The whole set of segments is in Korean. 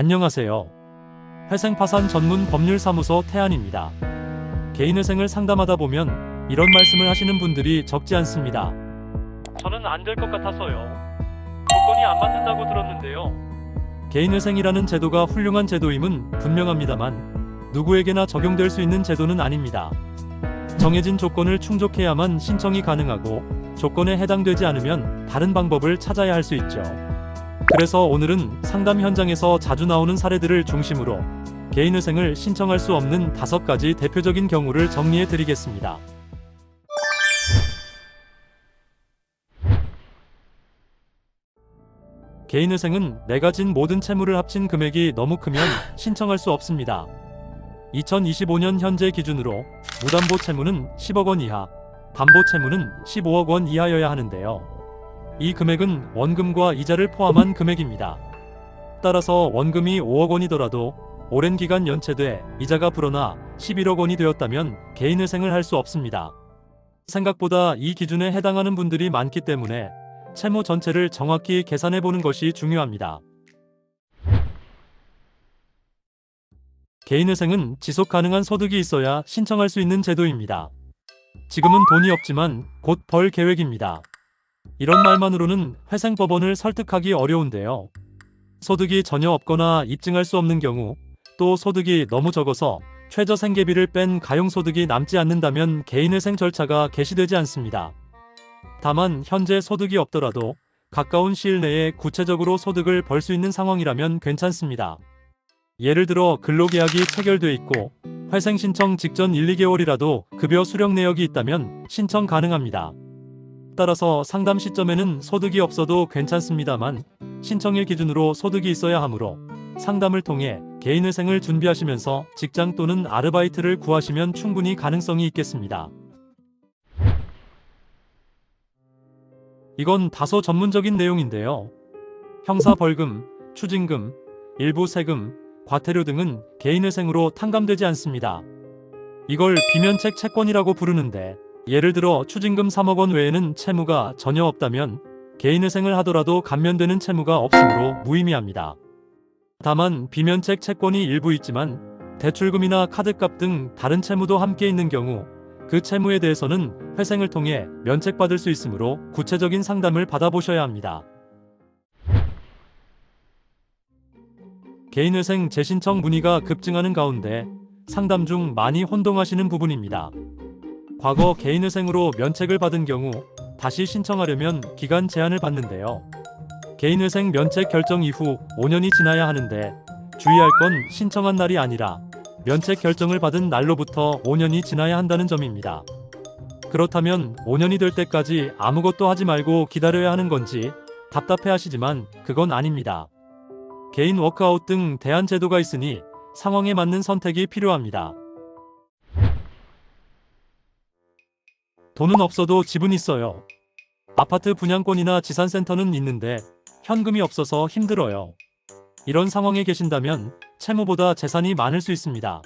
안녕하세요. 회생파산 전문 법률사무소 태안입니다. 개인회생을 상담하다 보면 이런 말씀을 하시는 분들이 적지 않습니다. 저는 안 될 것 같아서요. 조건이 안 맞는다고 들었는데요. 개인회생이라는 제도가 훌륭한 제도임은 분명합니다만 누구에게나 적용될 수 있는 제도는 아닙니다. 정해진 조건을 충족해야만 신청이 가능하고 조건에 해당되지 않으면 다른 방법을 찾아야 할 수 있죠. 그래서 오늘은 상담 현장에서 자주 나오는 사례들을 중심으로 개인회생을 신청할 수 없는 다섯 가지 대표적인 경우를 정리해 드리겠습니다. 개인회생은 내가 진 모든 채무를 합친 금액이 너무 크면 신청할 수 없습니다. 2025년 현재 기준으로 무담보 채무는 10억 원 이하, 담보 채무는 15억 원 이하여야 하는데요. 이 금액은 원금과 이자를 포함한 금액입니다. 따라서 원금이 5억 원이더라도 오랜 기간 연체돼 이자가 불어나 11억 원이 되었다면 개인회생을 할 수 없습니다. 생각보다 이 기준에 해당하는 분들이 많기 때문에 채무 전체를 정확히 계산해 보는 것이 중요합니다. 개인회생은 지속 가능한 소득이 있어야 신청할 수 있는 제도입니다. 지금은 돈이 없지만 곧 벌 계획입니다. 이런 말만으로는 회생법원을 설득하기 어려운데요. 소득이 전혀 없거나 입증할 수 없는 경우, 또 소득이 너무 적어서 최저 생계비를 뺀 가용소득이 남지 않는다면 개인회생 절차가 개시되지 않습니다. 다만 현재 소득이 없더라도 가까운 시일 내에 구체적으로 소득을 벌 수 있는 상황이라면 괜찮습니다. 예를 들어 근로계약이 체결돼 있고 회생 신청 직전 1, 2개월이라도 급여 수령 내역이 있다면 신청 가능합니다. 따라서 상담 시점에는 소득이 없어도 괜찮습니다만 신청일 기준으로 소득이 있어야 하므로 상담을 통해 개인회생을 준비하시면서 직장 또는 아르바이트를 구하시면 충분히 가능성이 있겠습니다. 이건 다소 전문적인 내용인데요. 형사 벌금, 추징금, 일부 세금, 과태료 등은 개인회생으로 탕감되지 않습니다. 이걸 비면책 채권이라고 부르는데 예를 들어 추징금 3억 원 외에는 채무가 전혀 없다면 개인회생을 하더라도 감면되는 채무가 없으므로 무의미합니다. 다만 비면책 채권이 일부 있지만 대출금이나 카드값 등 다른 채무도 함께 있는 경우 그 채무에 대해서는 회생을 통해 면책받을 수 있으므로 구체적인 상담을 받아보셔야 합니다. 개인회생 재신청 문의가 급증하는 가운데 상담 중 많이 혼동하시는 부분입니다. 과거 개인회생으로 면책을 받은 경우 다시 신청하려면 기간 제한을 받는데요. 개인회생 면책 결정 이후 5년이 지나야 하는데 주의할 건 신청한 날이 아니라 면책 결정을 받은 날로부터 5년이 지나야 한다는 점입니다. 그렇다면 5년이 될 때까지 아무것도 하지 말고 기다려야 하는 건지 답답해 하시지만 그건 아닙니다. 개인 워크아웃 등 대안 제도가 있으니 상황에 맞는 선택이 필요합니다. 돈은 없어도 집은 있어요. 아파트 분양권이나 지산센터는 있는데 현금이 없어서 힘들어요. 이런 상황에 계신다면 채무보다 재산이 많을 수 있습니다.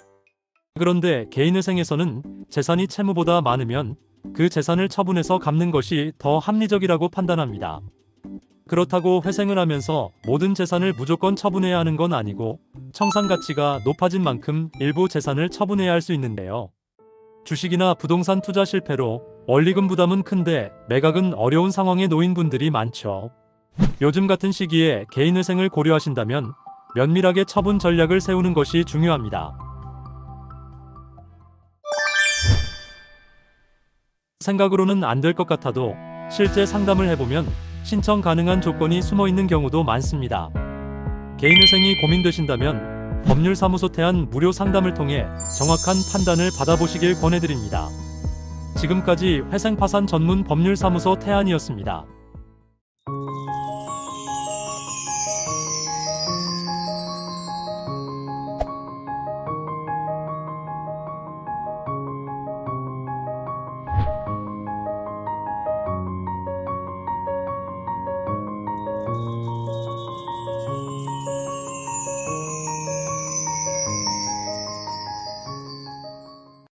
그런데 개인회생에서는 재산이 채무보다 많으면 그 재산을 처분해서 갚는 것이 더 합리적이라고 판단합니다. 그렇다고 회생을 하면서 모든 재산을 무조건 처분해야 하는 건 아니고 청산 가치가 높아진 만큼 일부 재산을 처분해야 할 수 있는데요. 주식이나 부동산 투자 실패로 원리금 부담은 큰데 매각은 어려운 상황에 놓인 분들이 많죠. 요즘 같은 시기에 개인회생을 고려하신다면 면밀하게 처분 전략을 세우는 것이 중요합니다. 생각으로는 안 될 것 같아도 실제 상담을 해보면 신청 가능한 조건이 숨어 있는 경우도 많습니다. 개인회생이 고민되신다면 법률사무소 태안 무료 상담을 통해 정확한 판단을 받아보시길 권해드립니다. 지금까지 회생파산 전문 법률사무소 태안이었습니다.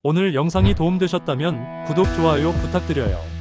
오늘 영상이 도움되셨다면 구독, 좋아요 부탁드려요.